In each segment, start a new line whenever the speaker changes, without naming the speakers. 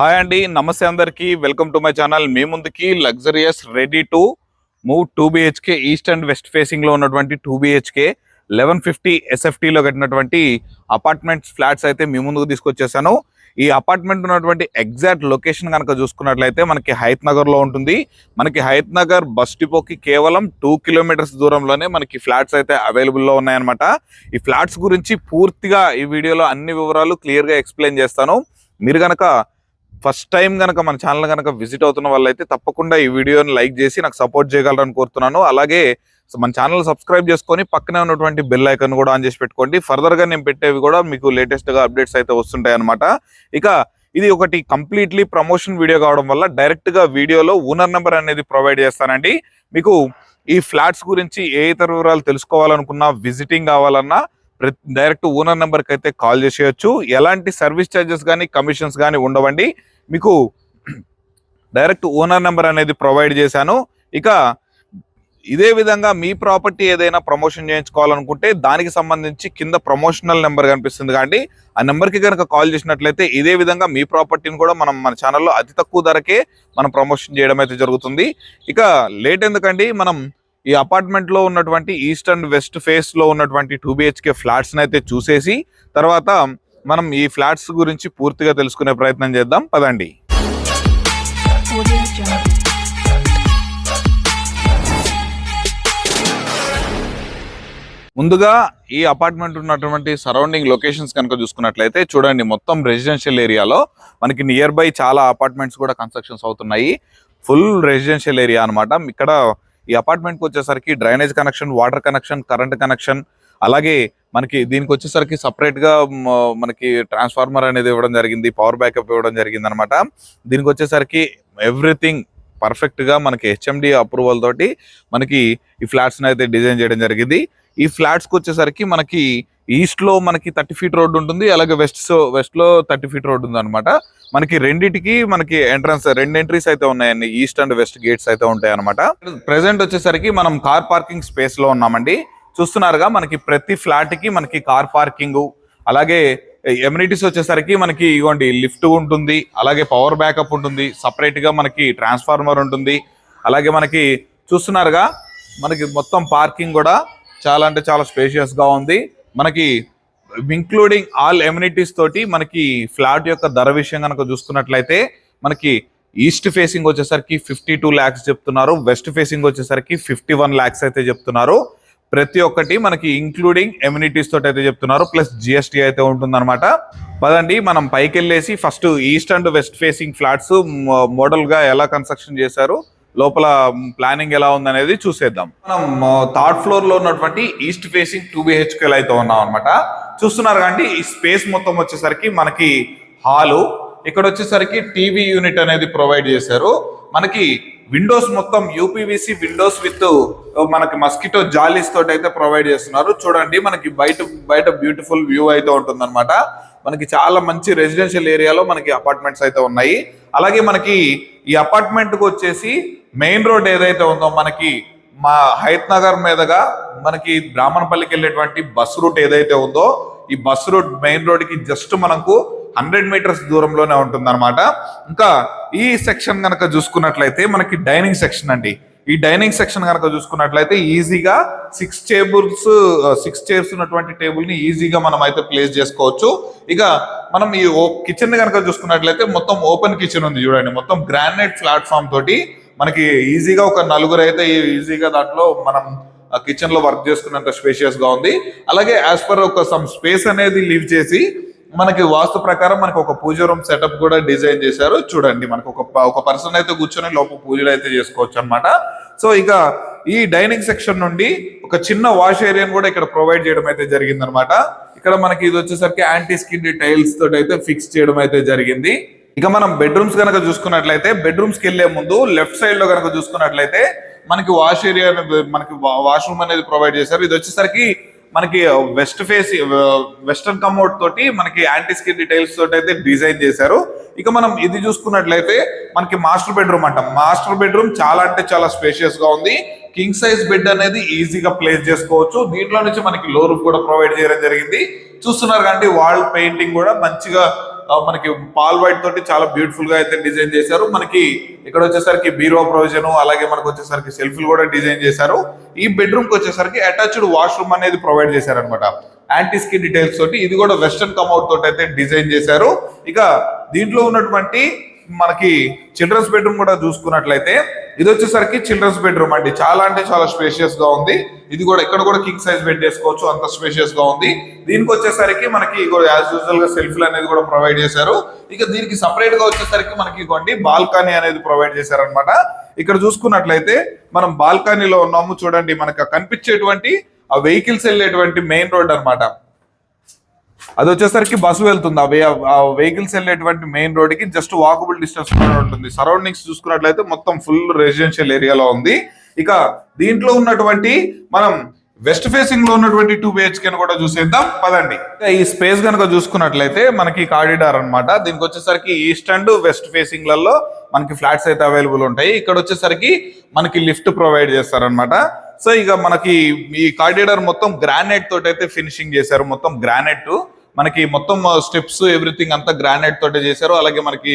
Hi అండి నమస్తే అందరికి. Welcome to my channel. మీ ముందుకి luxurious ready to move two BHK east and west ఫేసింగ్లో ఉన్నటువంటి టూ బిహెచ్కే లెవెన్ ఫిఫ్టీ ఎస్ఎఫ్టీలో కట్టినటువంటి అపార్ట్మెంట్స్ ఫ్లాట్స్ అయితే మీ ముందుకు తీసుకొచ్చేసాను. ఈ అపార్ట్మెంట్ ఉన్నటువంటి ఎగ్జాక్ట్ లొకేషన్ కనుక చూసుకున్నట్లయితే మనకి హైత్ నగర్లో ఉంటుంది. మనకి హైత్ నగర్ బస్ డిపోకి కేవలం టూ కిలోమీటర్స్ దూరంలోనే మనకి ఫ్లాట్స్ అయితే అవైలబుల్లో ఉన్నాయన్నమాట. ఈ ఫ్లాట్స్ గురించి పూర్తిగా ఈ వీడియోలో అన్ని వివరాలు క్లియర్గా ఎక్స్ప్లెయిన్ చేస్తాను. మీరు గనక ఫస్ట్ టైం కనుక మన ఛానల్ కనుక విజిట్ అవుతున్న వాళ్ళైతే తప్పకుండా ఈ వీడియోని లైక్ చేసి నాకు సపోర్ట్ చేయగలరని కోరుతున్నాను. అలాగే మన ఛానల్ సబ్స్క్రైబ్ చేసుకొని పక్కనే ఉన్నటువంటి బెల్ ఐకన్ కూడా ఆన్ చేసి పెట్టుకోండి. ఫర్దర్గా నేను పెట్టేవి కూడా మీకు లేటెస్ట్గా అప్డేట్స్ అయితే వస్తుంటాయి అనమాట ఇక ఇది ఒకటి కంప్లీట్లీ ప్రమోషన్ వీడియో కావడం వల్ల డైరెక్ట్గా వీడియోలో ఓనర్ నెంబర్ అనేది ప్రొవైడ్ చేస్తానండి. మీకు ఈ ఫ్లాట్స్ గురించి ఏ ఇతర వివరాలు తెలుసుకోవాలనుకున్నా విజిటింగ్ కావాలన్నా డైరెక్ట్ ఓనర్ నెంబర్కి అయితే కాల్ చేసేయచ్చు. ఎలాంటి సర్వీస్ ఛార్జెస్ కానీ కమిషన్స్ కానీ ఉండవండి. మీకు డైరెక్ట్ ఓనర్ నెంబర్ అనేది ప్రొవైడ్ చేశాను. ఇక ఇదే విధంగా మీ ప్రాపర్టీ ఏదైనా ప్రమోషన్ చేయించుకోవాలనుకుంటే దానికి సంబంధించి కింద ప్రమోషనల్ నెంబర్ కనిపిస్తుంది కానీ ఆ నెంబర్కి కనుక కాల్ చేసినట్లయితే ఇదే విధంగా మీ ప్రాపర్టీని కూడా మనం మన ఛానల్లో అతి తక్కువ ధరకే మనం ప్రమోషన్ చేయడం అయితే జరుగుతుంది. ఇక లేట్ ఎందుకండి? మనం ఈ అపార్ట్మెంట్లో ఉన్నటువంటి ఈస్ట్ అండ్ వెస్ట్ ఫేస్లో ఉన్నటువంటి టూ బిహెచ్కే ఫ్లాట్స్ని అయితే చూసేసి తర్వాత మనం ఈ ఫ్లాట్స్ గురించి పూర్తిగా తెలుసుకునే ప్రయత్నం చేద్దాం. పదండి. ముందుగా ఈ అపార్ట్మెంట్ ఉన్నటువంటి సరౌండింగ్ లొకేషన్స్ కనుక చూసుకున్నట్లయితే చూడండి మొత్తం రెసిడెన్షియల్ ఏరియాలో మనకి నియర్ బై చాలా అపార్ట్మెంట్స్ కూడా కన్స్ట్రక్షన్స్ అవుతున్నాయి. ఫుల్ రెసిడెన్షియల్ ఏరియా అనమాట ఇక్కడ ఈ అపార్ట్మెంట్కి వచ్చేసరికి drainage connection water connection current connection అలాగే మనకి దీనికి వచ్చేసరికి సపరేట్గా మనకి ట్రాన్స్ఫార్మర్ అనేది ఇవ్వడం జరిగింది పవర్ బ్యాకప్ ఇవ్వడం జరిగింది అనమాట దీనికి వచ్చేసరికి ఎవ్రీథింగ్ పర్ఫెక్ట్గా మనకి హెచ్ఎండి అప్రూవల్ తోటి మనకి ఈ ఫ్లాట్స్ని అయితే డిజైన్ చేయడం జరిగింది. ఈ ఫ్లాట్స్కి వచ్చేసరికి మనకి ఈస్ట్లో మనకి థర్టీ ఫీట్ రోడ్ ఉంటుంది అలాగే వెస్ట్ వెస్ట్లో థర్టీ ఫీట్ రోడ్ ఉంది అనమాట మనకి రెండిటికి మనకి ఎంట్రన్స్ రెండు ఎంట్రీస్ అయితే ఉన్నాయండి ఈస్ట్ అండ్ వెస్ట్ గేట్స్ అయితే ఉంటాయి అనమాట ప్రెసెంట్ వచ్చేసరికి మనం కార్ పార్కింగ్ స్పేస్లో ఉన్నామండి. చూస్తున్నారుగా మనకి ప్రతి ఫ్లాట్కి మనకి కార్ పార్కింగ్ అలాగే ఎమ్యూనిటీస్ వచ్చేసరికి మనకి ఇవ్వండి లిఫ్ట్ ఉంటుంది అలాగే పవర్ బ్యాకప్ ఉంటుంది సపరేట్గా మనకి ట్రాన్స్ఫార్మర్ ఉంటుంది అలాగే మనకి చూస్తున్నారుగా మనకి మొత్తం పార్కింగ్ కూడా చాలా అంటే చాలా స్పేషియస్గా ఉంది. మనకి ఇంక్లూడింగ్ ఆల్ ఎమ్యూనిటీస్ తోటి మనకి ఫ్లాట్ యొక్క ధర విషయం కనుక చూసుకున్నట్లయితే మనకి ఈస్ట్ ఫేసింగ్ వచ్చేసరికి ఫిఫ్టీ టూ ల్యాక్స్ చెప్తున్నారు. వెస్ట్ ఫేసింగ్ వచ్చేసరికి ఫిఫ్టీ వన్ ల్యాక్స్ అయితే చెప్తున్నారు. ప్రతి ఒక్కటి మనకి ఇంక్లూడింగ్ ఎమ్యూనిటీస్ తోటి అయితే చెప్తున్నారు. ప్లస్ జిఎస్టీ అయితే ఉంటుందన్నమాట. పదండి మనం పైకి వెళ్ళేసి first east and west facing flats మోడల్గా ఎలా కన్స్ట్రక్షన్ చేశారు? లోపల ప్లానింగ్ ఎలా ఉందనేది చూసేద్దాం. మనం థర్డ్ ఫ్లోర్లో ఉన్నటువంటి ఈస్ట్ ఫేసింగ్ టూ బిహెచ్కేలు అయితే ఉన్నాం అనమాట చూస్తున్నారు కండి ఈ స్పేస్ మొత్తం వచ్చేసరికి మనకి హాలు. ఇక్కడ వచ్చేసరికి టీవీ యూనిట్ అనేది ప్రొవైడ్ చేశారు. మనకి విండోస్ మొత్తం యూపీవీసీ విండోస్ విత్ మనకి మస్కిటో జాలీస్ తోటి అయితే ప్రొవైడ్ చేస్తున్నారు. చూడండి మనకి బయట బయట బ్యూటిఫుల్ వ్యూ అయితే ఉంటుందన్నమాట. మనకి చాలా మంచి రెసిడెన్షియల్ ఏరియాలో మనకి అపార్ట్మెంట్స్ అయితే ఉన్నాయి. అలాగే మనకి ఈ అపార్ట్మెంట్కి వచ్చేసి మెయిన్ రోడ్ ఏదైతే ఉందో మనకి మా హైత్ నగర్ మీదుగా మనకి బ్రాహ్మణపల్లికి వెళ్ళేటువంటి బస్ రూట్ ఏదైతే ఉందో ఈ బస్ రూట్ మెయిన్ రోడ్కి జస్ట్ మనకు హండ్రెడ్ మీటర్స్ దూరంలోనే ఉంటుంది ఇంకా ఈ సెక్షన్ కనుక చూసుకున్నట్లయితే మనకి డైనింగ్ సెక్షన్ అండి. ఈ డైనింగ్ సెక్షన్ కనుక చూసుకున్నట్లయితే ఈజీగా సిక్స్ టేబుల్స్ సిక్స్ చైర్స్ ఉన్నటువంటి టేబుల్ని ఈజీగా మనం అయితే ప్లేస్ చేసుకోవచ్చు. ఇక మనం ఈ కిచెన్ కనుక చూసుకున్నట్లయితే మొత్తం ఓపెన్ కిచెన్ ఉంది చూడండి. మొత్తం గ్రానైట్ ప్లాట్ఫామ్ తోటి మనకి ఈజీగా ఒక నలుగురు అయితే ఈజీగా దాంట్లో మనం కిచెన్లో వర్క్ చేసుకున్నంత స్పేషియస్గా ఉంది. అలాగే యాజ్ పర్ ఒక సమ్ స్పేస్ అనేది లీవ్ చేసి మనకి వాస్తు ప్రకారం మనకి ఒక పూజ రూమ్ సెటప్ కూడా డిజైన్ చేశారు. చూడండి మనకు ఒక ఒక పర్సన్ అయితే కూర్చొని లోపల పూజలు అయితే చేసుకోవచ్చు అన్నమాట. సో ఇక ఈ డైనింగ్ సెక్షన్ నుండి ఒక చిన్న వాష్ ఏరియాను కూడా ఇక్కడ ప్రొవైడ్ చేయడం అయితే జరిగింది అనమాట ఇక్కడ మనకి ఇది వచ్చేసరికి యాంటీ స్కిన్ టైల్స్ తోటి అయితే ఫిక్స్ చేయడం అయితే జరిగింది. ఇక మనం బెడ్రూమ్స్ కనుక చూసుకున్నట్లయితే బెడ్రూమ్స్కి వెళ్ళే ముందు లెఫ్ట్ సైడ్లో కనుక చూసుకున్నట్లయితే మనకి వాష్ ఏరియా మనకి వాష్రూమ్ అనేది ప్రొవైడ్ చేశారు. ఇది వచ్చేసరికి మనకి వెస్ట్ ఫేస్ వెస్టర్న్ కమోడ్ తోటి మనకి యాంటీ స్కిన్ డీటెయిల్స్ తోటి అయితే డిజైన్ చేశారు. ఇక మనం ఇది చూసుకున్నట్లయితే మనకి మాస్టర్ బెడ్రూమ్ అంటాం. మాస్టర్ బెడ్రూమ్ చాలా అంటే చాలా స్పేషియస్గా ఉంది. కింగ్ సైజ్ బెడ్ అనేది ఈజీగా ప్లేస్ చేసుకోవచ్చు. దీంట్లో నుంచి మనకి లో రూఫ్ కూడా ప్రొవైడ్ చేయడం జరిగింది. చూస్తున్నారు కాబట్టి వాల్ పెయింటింగ్ కూడా మంచిగా మనకి పాల్ వైట్ తోటి చాలా బ్యూటిఫుల్గా అయితే డిజైన్ చేశారు. మనకి ఇక్కడ వచ్చేసరికి బీరో ప్రొవిజన్ అలాగే మనకు వచ్చేసరికి సెల్ఫ్లు కూడా డిజైన్ చేశారు. ఈ బెడ్రూమ్కి వచ్చేసరికి అటాచ్డ్ వాష్రూమ్ అనేది ప్రొవైడ్ చేశారనమాట యాంటీ స్కిన్ డీటెయిల్స్ తోటి ఇది కూడా వెస్టర్న్ కమౌట్ తోటి అయితే డిజైన్ చేశారు. ఇక దీంట్లో ఉన్నటువంటి మనకి చిల్డ్రన్స్ బెడ్రూమ్ కూడా చూసుకున్నట్లయితే ఇది వచ్చేసరికి చిల్డ్రన్స్ బెడ్రూమ్ అండి. చాలా అంటే చాలా స్పేషియస్గా ఉంది. ఇది కూడా ఇక్కడ కూడా కింగ్ సైజ్ బెడ్ చేసుకోవచ్చు అంత స్పేషియస్గా ఉంది. దీనికి వచ్చేసరికి మనకి యాజ్ యూజువల్గా సెల్ఫ్ అనేది కూడా ప్రొవైడ్ చేశారు. ఇక దీనికి సపరేట్గా వచ్చేసరికి మనకి ఇవ్వండి బాల్కనీ అనేది ప్రొవైడ్ చేశారనమాట ఇక్కడ చూసుకున్నట్లయితే మనం బాల్కనీలో ఉన్నాము చూడండి మనకు కనిపించేటువంటి ఆ వెహికల్స్ వెళ్ళేటువంటి మెయిన్ రోడ్ అన్నమాట. అది వచ్చేసరికి బస్సు వెళ్తుంది. ఆ ఆ వెహికల్స్ వెళ్ళేటువంటి మెయిన్ రోడ్కి జస్ట్ వాకబుల్ డిస్టెన్స్ ఉంటుంది. సరౌండింగ్స్ చూసుకున్నట్లయితే మొత్తం ఫుల్ రెసిడెన్షియల్ ఏరియాలో ఉంది. ఇక దీంట్లో ఉన్నటువంటి మనం వెస్ట్ ఫేసింగ్లో ఉన్నటువంటి టూ బిహెచ్కే కూడా చూసేద్దాం. పదండి. ఈ స్పేస్ కనుక చూసుకున్నట్లయితే మనకి కారిడార్ అన్నమాట. దీనికి వచ్చేసరికి ఈస్ట్ అండ్ వెస్ట్ ఫేసింగ్లలో మనకి ఫ్లాట్స్ అయితే అవైలబుల్ ఉంటాయి. ఇక్కడ వచ్చేసరికి మనకి లిఫ్ట్ ప్రొవైడ్ చేస్తారనమాట సో ఇక మనకి ఈ కారిడార్ మొత్తం గ్రానైట్ తోటి అయితే ఫినిషింగ్ చేశారు. మొత్తం గ్రానైట్ మనకి మొత్తం స్టెప్స్ ఎవ్రీథింగ్ అంతా గ్రానైట్ తోటే చేశారు. అలాగే మనకి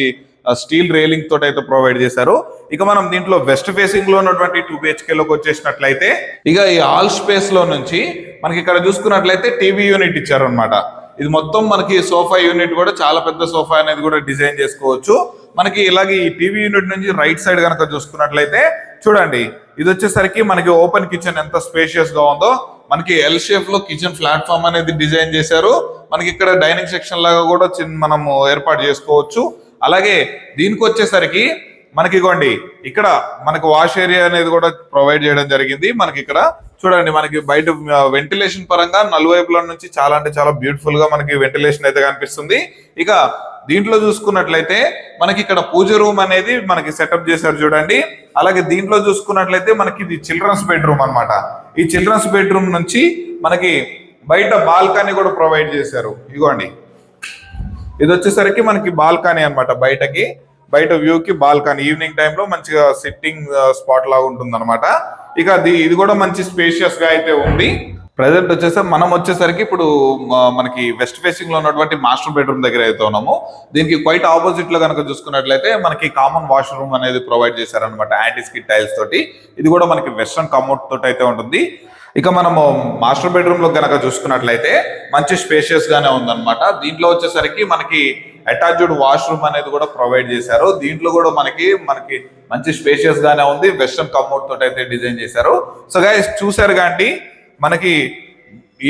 స్టీల్ రైలింగ్ తోటి అయితే ప్రొవైడ్ చేశారు. ఇక మనం దీంట్లో వెస్ట్ ఫేసింగ్లో ఉన్నటువంటి టూ బిహెచ్కే లోకి వచ్చేసినట్లయితే ఇక ఈ ఆల్ స్పేస్లో నుంచి మనకి ఇక్కడ చూసుకున్నట్లయితే టీవీ యూనిట్ ఇచ్చారనమాట ఇది మొత్తం మనకి సోఫా యూనిట్ కూడా చాలా పెద్ద సోఫా అనేది కూడా డిజైన్ చేసుకోవచ్చు. మనకి ఇలాగే ఈ టీవీ యూనిట్ నుంచి రైట్ సైడ్ కనుక చూసుకున్నట్లయితే చూడండి ఇది వచ్చేసరికి మనకి ఓపెన్ కిచెన్ ఎంత స్పేషియస్గా ఉందో మనకి ఎల్ షేప్లో కిచెన్ ప్లాట్ఫామ్ అనేది డిజైన్ చేశారు. మనకి ఇక్కడ డైనింగ్ సెక్షన్ లాగా కూడా చిన్న మనము ఏర్పాటు చేసుకోవచ్చు. అలాగే దీనికి వచ్చేసరికి మనకి ఇగోండి ఇక్కడ మనకి వాష్ ఏరియా అనేది కూడా ప్రొవైడ్ చేయడం జరిగింది. మనకి ఇక్కడ చూడండి మనకి బయట వెంటిలేషన్ పరంగా నలువైపుల నుంచి చాలా అంటే చాలా బ్యూటిఫుల్గా మనకి వెంటిలేషన్ అయితే కనిపిస్తుంది. ఇక దీంట్లో చూసుకున్నట్లయితే మనకి ఇక్కడ పూజ రూమ్ అనేది మనకి సెటప్ చేశారు చూడండి. అలాగే దీంట్లో చూసుకున్నట్లయితే మనకి ఇది చిల్డ్రన్స్ బెడ్రూమ్ అన్నమాట. ఈ చిల్డ్రన్స్ బెడ్రూమ్ నుంచి మనకి బయట బాల్కనీ కూడా ప్రొవైడ్ చేశారు. ఇగోండి. ఇది వచ్చేసరికి మనకి బాల్కనీ అన్నమాట బయటకి. బయట వ్యూ కి బాల్కనీ ఈవినింగ్ టైంలో మంచిగా సిట్టింగ్ స్పాట్ uh, లాగా ఉంటుంది అనమాట ఇక అది ఇది కూడా మంచి స్పేషియస్గా అయితే ఉంది. ప్రజెంట్ వచ్చేసి మనం వచ్చేసరికి ఇప్పుడు మనకి వెస్ట్ ఫేసింగ్లో ఉన్నటువంటి మాస్టర్ బెడ్రూమ్ దగ్గర అయితే ఉన్నాము. దీనికి క్వైట్ ఆపోజిట్లో కనుక చూసుకున్నట్లయితే మనకి కామన్ వాష్రూమ్ అనేది ప్రొవైడ్ చేశారనమాట యాంటీ స్కిట్ టైల్స్ తోటి. ఇది కూడా మనకి వెస్ట్రన్ కమౌట్ తోటి అయితే ఉంటుంది. ఇక మనము మాస్టర్ బెడ్రూమ్లో గనక చూసుకున్నట్లయితే మంచి స్పేషియస్ గానే ఉందన్నమాట. దీంట్లో వచ్చేసరికి మనకి అటాచ్డ్ వాష్రూమ్ అనేది కూడా ప్రొవైడ్ చేశారు. దీంట్లో కూడా మనకి మనకి మంచి స్పేషియస్ గానే ఉంది. వెస్ట్రన్ కమౌట్ తోటి అయితే డిజైన్ చేశారు. సో గైస్ చూసారు కానీ మనకి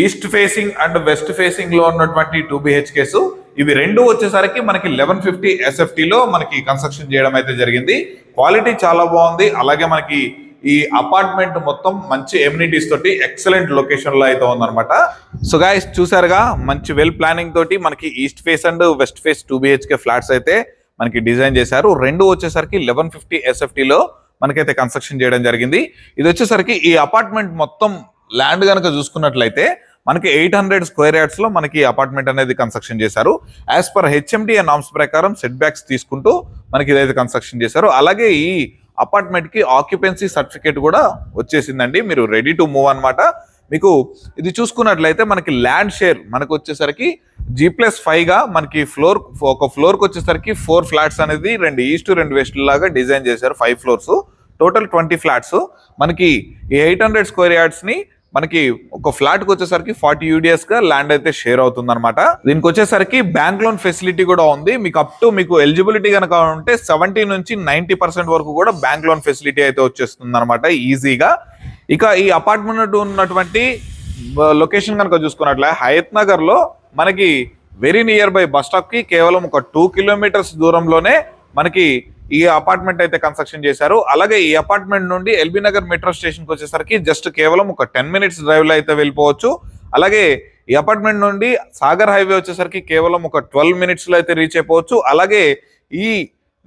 ఈస్ట్ ఫేసింగ్ అండ్ వెస్ట్ ఫేసింగ్లో ఉన్నటువంటి టూ బిహెచ్కేస్ ఇవి రెండు వచ్చేసరికి మనకి లెవెన్ ఫిఫ్టీ ఎస్ఎఫ్టీలో మనకి కన్స్ట్రక్షన్ చేయడం అయితే జరిగింది. క్వాలిటీ చాలా బాగుంది. అలాగే మనకి ఈ అపార్ట్మెంట్ మొత్తం మంచి ఎమ్యూనిటీస్ తోటి ఎక్సలెంట్ లొకేషన్లో అయితే ఉందన్నమాట. సో గాయస్ చూసారుగా మంచి వెల్ ప్లానింగ్ తోటి మనకి east face and west face two BHK flats అయితే మనకి డిజైన్ చేశారు. రెండు వచ్చేసరికి లెవెన్ ఫిఫ్టీ ఎస్ఎఫ్టీలో మనకైతే కన్స్ట్రక్షన్ చేయడం జరిగింది. ఇది వచ్చేసరికి ఈ అపార్ట్మెంట్ మొత్తం ల్యాండ్ కనుక చూసుకున్నట్లయితే మనకి ఎయిట్ హండ్రెడ్ స్క్వేర్ యార్డ్స్లో మనకి అపార్ట్మెంట్ అనేది కన్స్ట్రక్షన్ చేశారు. యాజ్ పర్ హెచ్ఎండి నామ్స్ ప్రకారం సెట్ బ్యాక్స్ తీసుకుంటూ మనకి ఇదైతే కన్స్ట్రక్షన్ చేశారు. అలాగే ఈ అపార్ట్మెంట్కి ఆక్యుపెన్సీ సర్టిఫికేట్ కూడా వచ్చేసిందండి. మీరు రెడీ టు మూవ్ అన్నమాట. మీకు ఇది చూసుకున్నట్లయితే మనకి ల్యాండ్ షేర్ మనకు వచ్చేసరికి జీ ప్లస్ ఫైవ్గా మనకి ఫ్లోర్ ఒక ఫ్లోర్కి వచ్చేసరికి ఫోర్ ఫ్లాట్స్ అనేది రెండు ఈస్ట్ రెండు వెస్ట్ లాగా డిజైన్ చేశారు. Five floors total twenty flats మనకి ఈ ఎయిట్ హండ్రెడ్ స్క్వేర్ యార్డ్స్ని మనకి ఒక ఫ్లాట్ వచ్చేసరికి ఫార్టీ యూడిఎస్గా ల్యాండ్ అయితే షేర్ అవుతుంది అనమాట దీనికి వచ్చేసరికి బ్యాంక్ లోన్ ఫెసిలిటీ కూడా ఉంది. మీకు అప్ టు మీకు ఎలిజిబిలిటీ కనుక ఉంటే సెవెంటీ నుంచి నైన్టీ పర్సెంట్ వరకు కూడా బ్యాంక్ లోన్ ఫెసిలిటీ అయితే వచ్చేస్తుంది అనమాట ఈజీగా. ఇక ఈ అపార్ట్మెంట్ ఉన్నటువంటి లొకేషన్ కనుక చూసుకున్నట్లే హయత్ నగర్లో మనకి వెరీ నియర్ బై బస్కి కేవలం ఒక టూ కిలోమీటర్స్ దూరంలోనే మనకి ఈ అపార్ట్మెంట్ అయితే కన్స్ట్రక్షన్ చేశారు. అలాగే ఈ అపార్ట్మెంట్ నుండి ఎల్బీ నగర్ మెట్రో స్టేషన్కి వచ్చేసరికి జస్ట్ కేవలం ఒక టెన్ మినిట్స్ డ్రైవ్లో అయితే వెళ్ళిపోవచ్చు. అలాగే ఈ అపార్ట్మెంట్ నుండి సాగర్ హైవే వచ్చేసరికి కేవలం ఒక ట్వెల్వ్ మినిట్స్లో అయితే రీచ్ అయిపోవచ్చు. అలాగే ఈ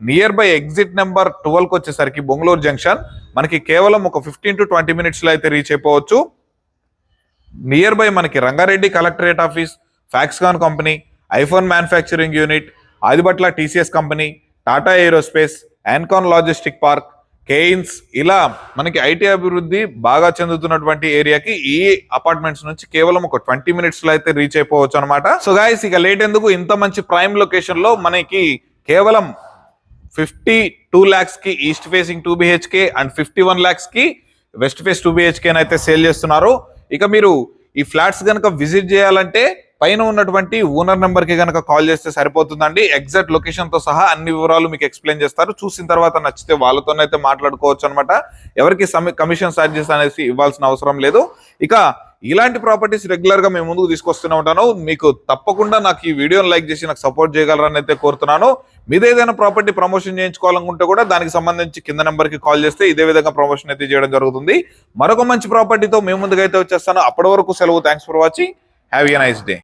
నియర్ బై ఎగ్జిట్ నెంబర్ ట్వెల్వ్కి వచ్చేసరికి బొంగళూరు జంక్షన్ మనకి కేవలం ఒక ఫిఫ్టీన్ టు ట్వంటీ మినిట్స్లో అయితే రీచ్ అయిపోవచ్చు. నియర్ బై మనకి Rangareddy collectorate office Foxconn company iPhone manufacturing unit Adibatla TCS company Tata aerospace Ancon logistic park Kaynes ఇలా మనకి ఐటీ అభివృద్ధి బాగా చెందుతున్నటువంటి ఏరియాకి ఈ అపార్ట్మెంట్స్ నుంచి కేవలం ఒక ట్వంటీ మినిట్స్లో అయితే రీచ్ అయిపోవచ్చు అనమాట సో గాయస్ ఇక లేట్ ఎందుకు? ఇంత మంచి ప్రైమ్ లొకేషన్లో మనకి కేవలం fifty two ల్యాక్స్కి east facing two BHK and fifty one ల్యాక్స్కి west face two BHK అయితే సేల్ చేస్తున్నారు. ఇక మీరు ఈ ఫ్లాట్స్ కనుక విజిట్ చేయాలంటే పైన ఉన్నటువంటి ఓనర్ నెంబర్కి కనుక కాల్ చేస్తే సరిపోతుందండి. ఎగ్జాక్ట్ లొకేషన్తో సహా అన్ని వివరాలు మీకు ఎక్స్ప్లెయిన్ చేస్తారు. చూసిన తర్వాత నచ్చితే వాళ్ళతోనైతే మాట్లాడుకోవచ్చు అనమాట ఎవరికి కమిషన్ ఛార్జెస్ అనేసి ఇవ్వాల్సిన అవసరం లేదు. ఇక ఇలాంటి ప్రాపర్టీస్ రెగ్యులర్గా మేము ముందుకు తీసుకొస్తూనే ఉంటాను. మీకు తప్పకుండా నాకు ఈ వీడియోని లైక్ చేసి నాకు సపోర్ట్ చేయగలరని అయితే కోరుతున్నాను. మీద ఏదైనా ప్రాపర్టీ ప్రమోషన్ చేయించుకోవాలనుకుంటే కూడా దానికి సంబంధించి కింద నెంబర్కి కాల్ చేస్తే ఇదే విధంగా ప్రమోషన్ అయితే చేయడం జరుగుతుంది. మరొక మంచి ప్రాపర్టీతో మేము ముందుకైతే వచ్చేస్తాను. అప్పటి వరకు సెలవు. Thanks for watching have a nice day